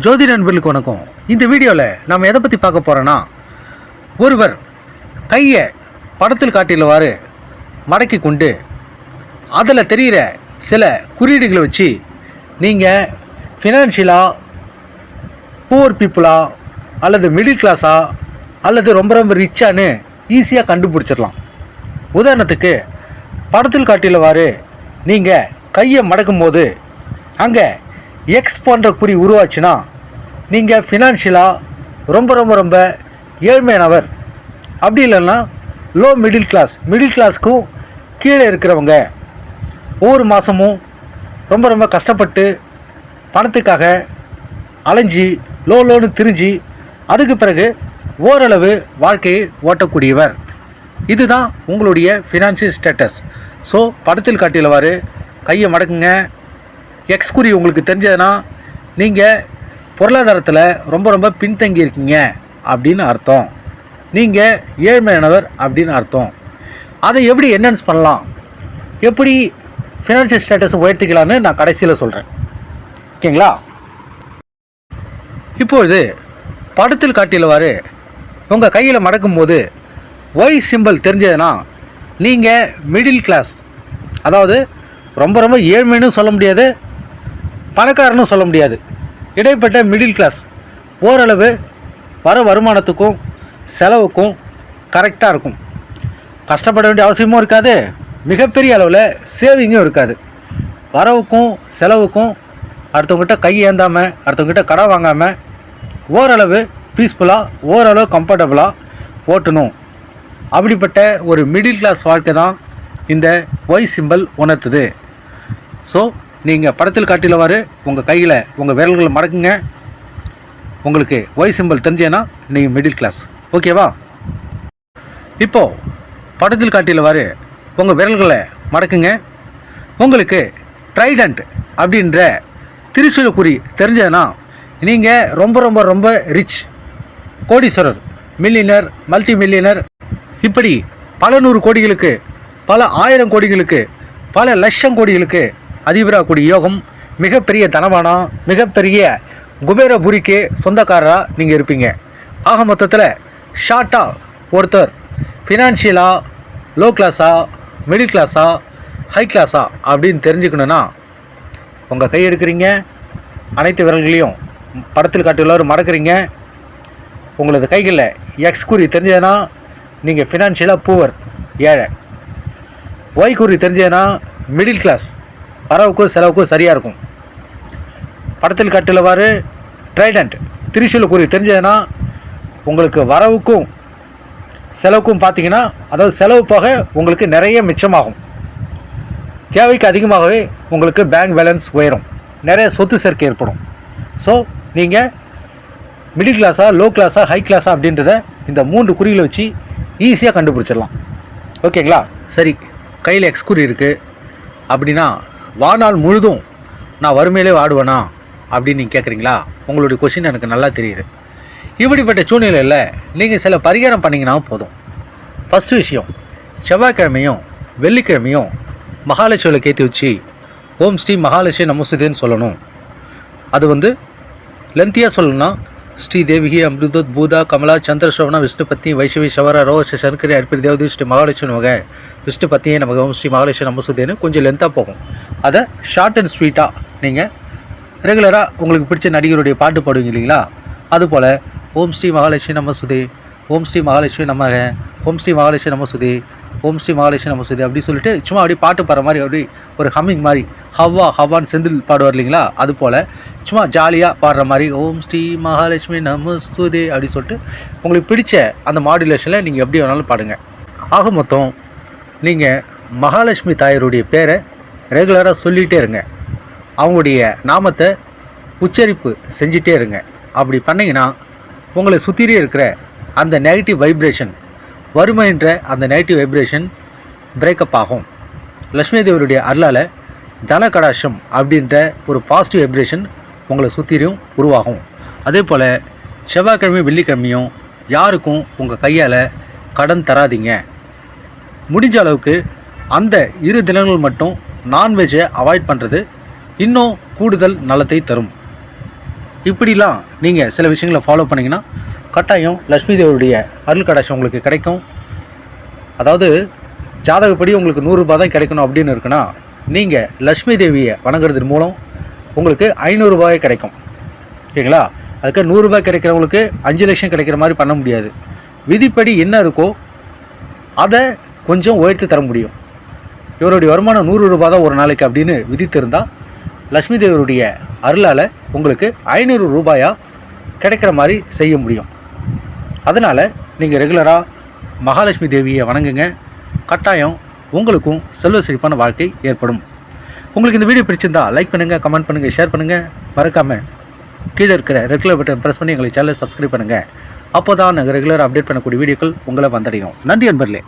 ஜோதி நண்பர்களுக்கு வணக்கம். இந்த வீடியோவில் நம்ம எதை பற்றி பார்க்க போகிறோன்னா ஒருவர் கையை படத்தில் காட்டியுள்ளவாறு மடக்கி கொண்டு அதில் தெரிகிற சில குறியீடுகளை வச்சு நீங்கள் ஃபினான்ஷியலாக புவர் பீப்புளாக அல்லது மிடில் கிளாஸா அல்லது ரொம்ப ரொம்ப ரிச்சான்னு ஈஸியாக கண்டுபிடிச்சிடலாம். உதாரணத்துக்கு படத்தில் காட்டியுள்ளவாறு நீங்கள் கையை மடக்கும் போது அங்கே எக்ஸ் போன்ற குறி உருவாச்சுன்னா நீங்கள் ஃபினான்ஷியலாக ரொம்ப ரொம்ப ரொம்ப ஏழ்மையானவர். அப்படி இல்லைன்னா லோ மிடில் கிளாஸ் மிடில் கிளாஸ்க்கும் கீழே இருக்கிறவங்க ஒவ்வொரு மாதமும் ரொம்ப ரொம்ப கஷ்டப்பட்டு பணத்துக்காக அலைஞ்சி லோ லோன்னு திரிஞ்சு அதுக்கு பிறகு ஓரளவு வாழ்க்கையை ஓட்டக்கூடியவர். இதுதான் உங்களுடைய ஃபினான்ஷியல் ஸ்டேட்டஸ் ஸோ படத்தில் காட்டியவாறு கையை மடக்குங்க. எக்ஸ் குறி உங்களுக்கு தெரிஞ்சதுன்னா நீங்கள் பொருளாதாரத்தில் ரொம்ப ரொம்ப பின்தங்கி இருக்கீங்க அப்படின்னு அர்த்தம். நீங்கள் ஏழ்மையானவர் அப்படின்னு அர்த்தம். அதை எப்படி என்ஹான்ஸ் பண்ணலாம்? எப்படி ஃபினான்ஷியல் ஸ்டேட்டஸை உயர்த்திக்கலான்னு நான் கடைசியில் சொல்கிறேன் ஓகேங்களா? இப்பொழுது படத்தில் காட்டியவாறு உங்கள் கையில் மடக்கும்போது ஒய் சிம்பிள் தெரிஞ்சதுன்னா நீங்கள் மிடில் கிளாஸ் அதாவது ரொம்ப ரொம்ப ஏழ்மைன்னு சொல்ல முடியாது. பணக்காரனும் சொல்ல முடியாது. இடைப்பட்ட மிடில் கிளாஸ் ஓரளவு வர வருமானத்துக்கும் செலவுக்கும் கரெக்டாக இருக்கும். கஷ்டப்பட வேண்டிய அவசியமும் இருக்காது. மிகப்பெரிய அளவில் சேவிங்கும் இருக்காது. வரவுக்கும் செலவுக்கும் அடுத்தவங்ககிட்ட கை ஏந்தாமல் அடுத்தவங்ககிட்ட கடன் வாங்காமல் ஓரளவு பீஸ்ஃபுல்லாக ஓரளவு கம்ஃபர்டபுளாக ஓட்டணும். அப்படிப்பட்ட ஒரு மிடில் கிளாஸ் வாழ்க்கை தான் இந்த ஒய் சிம்பல் உணர்த்துது. ஸோ நீங்கள் படத்தில் காட்டிலவாறு உங்கள் கையில் உங்கள் விரல்களை மடக்குங்க. உங்களுக்கு ஒய் சிம்பல் தெரிஞ்சேன்னா நீங்கள் மிடில் கிளாஸ் ஓகேவா இப்போது படத்தில் காட்டிலவாறு உங்கள் விரல்களை மடக்குங்க. உங்களுக்கு ட்ரைடண்ட் அப்படின்ற திரிசூல தெரிஞ்சதுன்னா நீங்கள் ரொம்ப ரொம்ப ரொம்ப ரிச் கோடீஸ்வரர் மில்லியனர் மல்டி மில்லியனர் இப்படி பல நூறு கோடிகளுக்கு பல ஆயிரம் கோடிகளுக்கு பல லட்சம் கோடிகளுக்கு அதிபராகக்கூடிய யோகம் மிகப்பெரிய தனவானா மிகப்பெரிய குபேரபுரிக்கு சொந்தக்காரராக நீங்கள் இருப்பீங்க. ஆக மொத்தத்தில் ஷார்ட்டாக ஒருத்தர் ஃபினான்ஷியலாக லோ கிளாஸா மிடில் கிளாஸாக ஹை கிளாஸா அப்படின்னு தெரிஞ்சுக்கணுன்னா உங்கள் கை எடுக்கிறீங்க. அனைத்து விரல்களையும் படத்தில் காட்டியுள்ளவர் மடக்கிறீங்க. உங்களது கைகளில் எக்ஸ் குறி தெரிஞ்சதுன்னா நீங்கள் ஃபினான்ஷியலாக பூவர் ஏழை. ஒய் குறி தெரிஞ்சதுன்னா மிடில் கிளாஸ் வரவுக்கும் செலவுக்கும் சரியாக இருக்கும். படத்தில் காட்டுள்ளவாறு ட்ரைடண்ட் திருச்சியில் குறி தெரிஞ்சதுன்னா உங்களுக்கு வரவுக்கும் செலவுக்கும் பார்த்தீங்கன்னா அதாவது செலவு போக உங்களுக்கு நிறைய மிச்சமாகும். தேவைக்கு அதிகமாகவே உங்களுக்கு பேங்க் பேலன்ஸ் உயரும். நிறைய சொத்து சேர்க்கை ஏற்படும். ஸோ நீங்கள் மிடில் கிளாஸாக லோ கிளாஸாக ஹை கிளாஸாக அப்படின்றத இந்த மூன்று குறிகளை வச்சு ஈஸியாக கண்டுபிடிச்சிடலாம். ஓகேங்களா சரி. கையில் எக்ஸ்குறி இருக்குது அப்படின்னா வாழ்நாள் முழுதும் நான் வறுமையிலே வாடுவேனா? அப்படின்னு நீங்கள் கேட்குறீங்களா உங்களுடைய கொஷின் எனக்கு நல்லா தெரியுது. இப்படிப்பட்ட சூழ்நிலையில் நீங்கள் சில பரிகாரம் பண்ணிங்கன்னா போதும். ஃபஸ்ட்டு விஷயம் செவ்வாய்க்கிழமையும் வெள்ளிக்கிழமையும் மகாலட்சுமியில் கேத்தி வச்சு ஓம் ஸ்ரீ மகாலட்சுமி நமசுதேன்னு சொல்லணும். அது வந்து லென்த்தியாக சொல்லணும்னா ஸ்ரீ தேவிகி அம்ருதோத் பூதா கமலா சந்திரசோபனா விஷ்ணுபத்தி வைஷவி சவர ரோஷ சங்கரி அர்ப்பிரி தேவதி ஸ்ரீ மகாலட்சுமி வகை விஷ்ணுபத்தியே நமக்கு ஓம் ஸ்ரீ மகாலட்சுமி நமசுதேன்னு கொஞ்சம் லென்த்தாக போகும். அதை ஷார்ட் அண்ட் ஸ்வீட்டாக நீங்கள் ரெகுலராக உங்களுக்கு பிடிச்ச நடிகருடைய பாட்டு பாடுவீங்க இல்லைங்களா? அதுபோல் ஓம் ஸ்ரீ மகாலட்சுமி நமசுதே ஓம் ஸ்ரீ மகாலட்சுமி நமக ஓம் ஸ்ரீ மகாலட்சுமி நமசுதே ஓம் ஸ்ரீ மகாலட்சுமி நமசுதே அப்படி சொல்லிட்டு சும்மா அப்படியே பாட்டு பாடுற மாதிரி அப்படி ஒரு ஹம்மிங் மாதிரி ஹவ்வா ஹவான்னு செந்தில் பாடுவார் இல்லைங்களா? அது போல் சும்மா ஜாலியாக பாடுற மாதிரி ஓம் ஸ்ரீ மகாலட்சுமி நமஸ்துதே அப்படி சொல்லிட்டு உங்களுக்கு பிடிச்ச அந்த மாடுலேஷனில் நீங்கள் எப்படி வேணாலும் பாடுங்க. ஆக மொத்தம் நீங்கள் மகாலட்சுமி தாயருடைய பேரை ரெகுலராக சொல்லிகிட்டே இருங்க. அவங்களுடைய நாமத்தை உச்சரிப்பு செஞ்சிட்டே இருங்க. அப்படி பண்ணிங்கன்னா உங்களை சுற்றிலே இருக்கிற அந்த நெகட்டிவ் வைப்ரேஷன் வறுமைன்ற அந்த நெகட்டிவ் வைப்ரேஷன் பிரேக்கப் ஆகும். லக்ஷ்மி தேவருடைய அருளால் தன அப்படின்ற ஒரு பாசிட்டிவ் வைப்ரேஷன் உங்களை சுற்றிலும் உருவாகும். அதே போல் செவ்வாய்க்கிழமையும் வெள்ளிக்கிழமையும் யாருக்கும் உங்கள் கையால் கடன் தராதீங்க. முடிஞ்ச அளவுக்கு அந்த இரு தினங்கள் மட்டும் நான்வெஜ்ஜை அவாய்ட் பண்ணுறது இன்னும் கூடுதல் நலத்தை தரும். இப்படிலாம் நீங்கள் சில விஷயங்களை ஃபாலோ பண்ணிங்கன்னா கட்டாயம் லக்ஷ்மி தேவருடைய அருள் கடாட்சம் உங்களுக்கு கிடைக்கும். அதாவது ஜாதகப்படி உங்களுக்கு நூறுரூபா தான் கிடைக்கணும் அப்படின்னு இருக்குன்னா நீங்கள் லக்ஷ்மி தேவியை வணங்குறதன் மூலம் உங்களுக்கு ஐநூறுரூபாயே கிடைக்கும். ஓகேங்களா? அதுக்கு நூறுரூபாய் கிடைக்கிறவங்களுக்கு அஞ்சு லட்சம் கிடைக்கிற மாதிரி பண்ண முடியாது. விதிப்படி என்ன இருக்கோ அதை கொஞ்சம் உயர்த்தி தர முடியும். இவருடைய வருமானம் நூறு ரூபாய் தான் ஒரு நாளைக்கு அப்படின்னு விதித்திருந்தால் லக்ஷ்மி தேவருடைய அருளால் உங்களுக்கு ஐநூறு ரூபாயாக கிடைக்கிற மாதிரி செய்ய முடியும். அதனால் நீங்கள் ரெகுலராக மகாலட்சுமி தேவியை வணங்குங்க. கட்டாயம் உங்களுக்கும் செல்வ செழிப்பான வாழ்க்கை ஏற்படும். உங்களுக்கு இந்த வீடியோ பிடிச்சிருந்தா லைக் பண்ணுங்கள் கமெண்ட் பண்ணுங்கள் ஷேர் பண்ணுங்கள் மறக்காமல் கீழே இருக்கிற ரெகுலர் பட்டன் ப்ரெஸ் பண்ணி எங்களை சேனலை சப்ஸ்கிரைப் பண்ணுங்கள் அப்போ தான் நாங்கள் ரெகுலராக அப்டேட் பண்ணக்கூடிய வீடியோக்கள் உங்களை வந்தடையும். நன்றி அன்பர்களே.